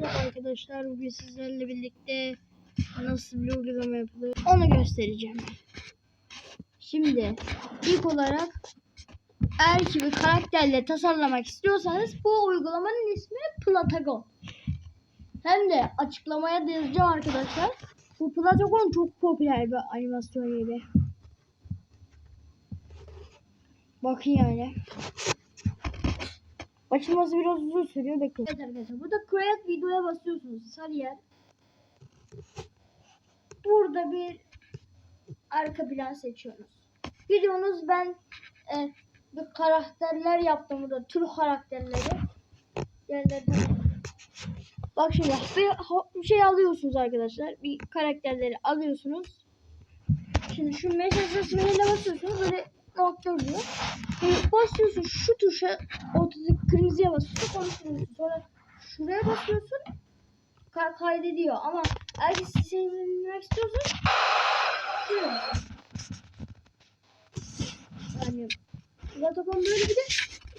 Merhaba arkadaşlar bugün sizlerle birlikte nasıl bir uygulama yapılır onu göstereceğim. Şimdi ilk olarak eğer ki bir karakterle tasarlamak istiyorsanız bu uygulamanın ismi Platagon. Hem de açıklamaya da yazacağım arkadaşlar. Bu Platagon çok popüler bir animasyon gibi. Bakın yani. Açılması biraz uzun sürüyor bekleyin. Evet arkadaşlar burada create videoya basıyorsunuz sarı yer. Burada bir arka plan seçiyorsunuz. Videonuz ben e, bir karakterler yaptım burada tür karakterleri. Yerlerden. Bak şimdi bir, şey alıyorsunuz arkadaşlar. Bir karakterleri alıyorsunuz. Şimdi şu mesaj resmiyle basıyorsunuz böyle nokta oluyor. Böyle basıyorsun şu tuşa ortadaki kırmızıya basıyorsun konuşuyorsun. Sonra şuraya basıyorsun ka- kaydediyor ama eğer ki dinlemek istiyorsan şuraya. Yani Vodafone böyle bir de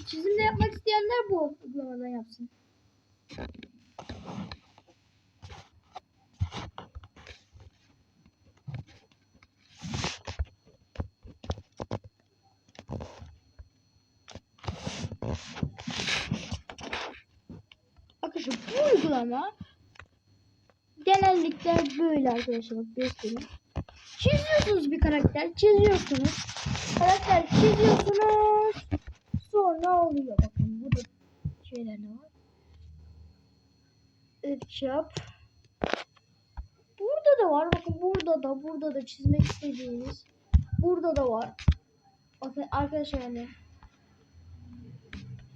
çizimde yapmak isteyenler bu uygulamadan yapsın. Arkadaşlar bu uygulama genellikle böyle arkadaşlar göstereyim. Çiziyorsunuz bir karakter, çiziyorsunuz. Karakter çiziyorsunuz. Sonra oluyor. Bakın burada şeyler de var. Yap. Burada da var. Bakın burada da burada da çizmek istediğiniz. Burada da var. Bakın arkadaşlar yani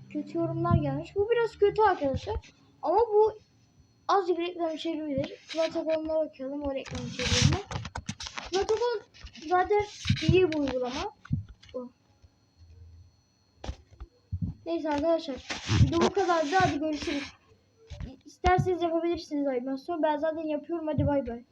kötü yorumlar gelmiş. Bu biraz kötü arkadaşlar. Ama bu azıcık reklam içerebilir. Platagon'a bakalım o reklam içeriğine. Platagon zaten iyi bir uygulama. Bu. Neyse arkadaşlar. Video bu kadardı. Hadi görüşürüz. İsterseniz yapabilirsiniz animasyon. Ben zaten yapıyorum. Hadi bay bay.